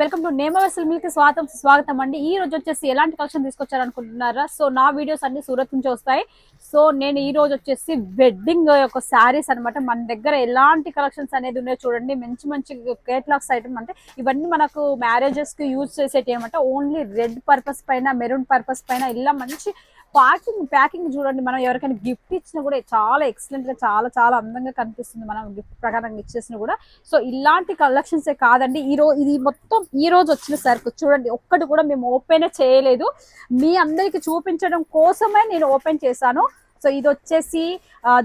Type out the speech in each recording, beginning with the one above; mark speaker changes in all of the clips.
Speaker 1: Welcome to నేమవెసల్ milk స్వాగతం స్వాగతం అండి. ఈ రోజు వచ్చేసి ఎలాంటి కలెక్షన్ తీసుకొచ్చారు అనుకుంటున్నారా సో నా వీడియోస్ అన్ని సూరత్ నుంచి వస్తాయి. సో నేను ఈ రోజు వచ్చేసి వెడ్డింగ్ యొక్క శారీస్ అన్నమాట. మన దగ్గర ఎలాంటి కలెక్షన్స్ అనేది ఉన్నాయో చూడండి. మంచి మంచి కేటలాగ్స్ ఐటమ్ అంటే ఇవన్నీ మనకు మ్యారేజెస్కి యూజ్ చేసేటి అనమాట ఓన్లీ రెడ్ పర్పస్ పైన మెరూన్ పర్పస్ పైన ఇలా మంచి ప్యాకింగ్ ప్యాకింగ్ చూడండి మనం ఎవరికైనా గిఫ్ట్ ఇచ్చినా కూడా చాలా ఎక్సలెంట్గా చాలా చాలా అందంగా కనిపిస్తుంది. మనం గిఫ్ట్ ప్రకారంగా ఇచ్చేసిన కూడా. సో ఇలాంటి కలెక్షన్స్ కాదండి. ఈ రోజు ఇది మొత్తం ఈ రోజు వచ్చిన సరుకు. చూడండి ఒక్కటి కూడా మేము ఓపెన్ చేయలేదు. మీ అందరికి చూపించడం కోసమే నేను ఓపెన్ చేశాను. సో ఇది వచ్చేసి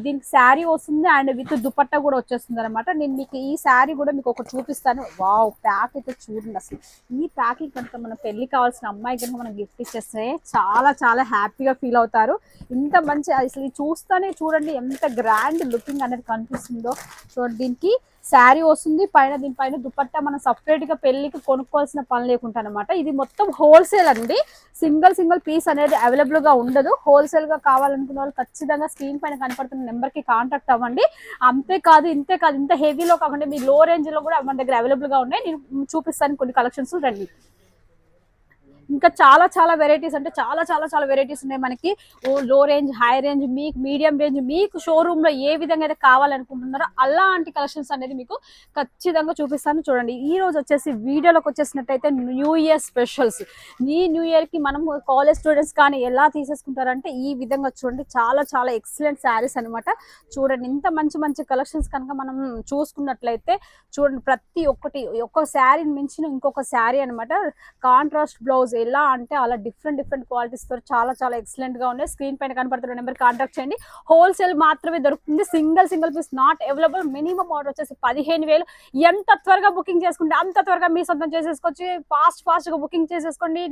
Speaker 1: దీనికి శారీ వస్తుంది అండ్ విత్ దుపట్టా కూడా వచ్చేస్తుంది అనమాట నేను మీకు ఈ శారీ కూడా మీకు ఒకటి చూపిస్తాను. వావ్ ప్యాక్ అయితే చూడండి అసలు. ఈ ప్యాకింగ్ కనుక మనం పెళ్ళి కావాల్సిన అమ్మాయి కనుక మనం గిఫ్ట్ ఇచ్చేస్తే చాలా చాలా హ్యాపీగా ఫీల్ అవుతారు. ఇంత మంచి అసలు చూస్తేనే చూస్తానే చూడండి ఎంత గ్రాండ్ లుకింగ్ అనేది కనిపిస్తుందో. సో దీనికి శారీ వస్తుంది పైన దీనిపైన దుపట్టా మనం సపరేట్గా పెళ్ళికి కొనుక్కోవాల్సిన పని లేకుండా అనమాట ఇది మొత్తం హోల్సేల్ అండి. సింగిల్ సింగిల్ పీస్ అనేది అవైలబుల్గా ఉండదు. హోల్సేల్గా కావాలనుకున్న వాళ్ళు ఖచ్చితంగా స్క్రీన్ పైన కనపడుతున్న నెంబర్కి కాంటాక్ట్ అవ్వండి. అంతేకాదు ఇంతే కాదు ఇంత హెవీలో కాకుండా మీ లో రేంజ్లో కూడా మన దగ్గర అవైలబుల్గా ఉన్నాయి. నేను చూపిస్తాను కొన్ని కలెక్షన్స్ రండి. ఇంకా చాలా చాలా వెరైటీస్ అంటే చాలా చాలా చాలా వెరైటీస్ ఉన్నాయి మనకి. ఓ లో రేంజ్ హై రేంజ్ మీకు మీడియం రేంజ్ మీకు షోరూమ్లో ఏ విధంగా అయితే కావాలనుకుంటున్నారో అలాంటి కలెక్షన్స్ అనేది మీకు ఖచ్చితంగా చూపిస్తాను. చూడండి ఈ రోజు వచ్చేసి వీడియోలోకి వచ్చేసినట్టయితే న్యూ ఇయర్ స్పెషల్స్ ఈ న్యూ ఇయర్కి మనం కాలేజ్ స్టూడెంట్స్ కానీ ఎలా తీసేసుకుంటారంటే ఈ విధంగా చూడండి చాలా చాలా ఎక్సలెంట్ శారీస్ అన్నమాట. చూడండి ఇంత మంచి మంచి కలెక్షన్స్ కనుక మనం చూసుకున్నట్లయితే చూడండి ప్రతి ఒక్కటి ఒక్క శారీని మించిన ఇంకొక శారీ అన్నమాట. కాంట్రాస్ట్ బ్లౌజ్ ఎలా అంటే అలా డిఫరెంట్ డిఫరెంట్ క్వాలిటీస్తో చాలా చాలా ఎక్సలెంట్గా ఉన్నాయి. స్క్రీన్ పైన కనపడుతున్న నెంబర్ కాంటాక్ట్ చేయండి. హోల్సేల్ మాత్రమే దొరుకుతుంది. Single single piece not available minimum order వచ్చేసి పదిహేను వేలు. ఎంత త్వరగా బుకింగ్ చేసుకుంటే అంత త్వరగా మీ సొంతం చేసేసుకోవచ్చు. ఫాస్ట్ ఫాస్ట్గా బుకింగ్ చేసేసుకోండి.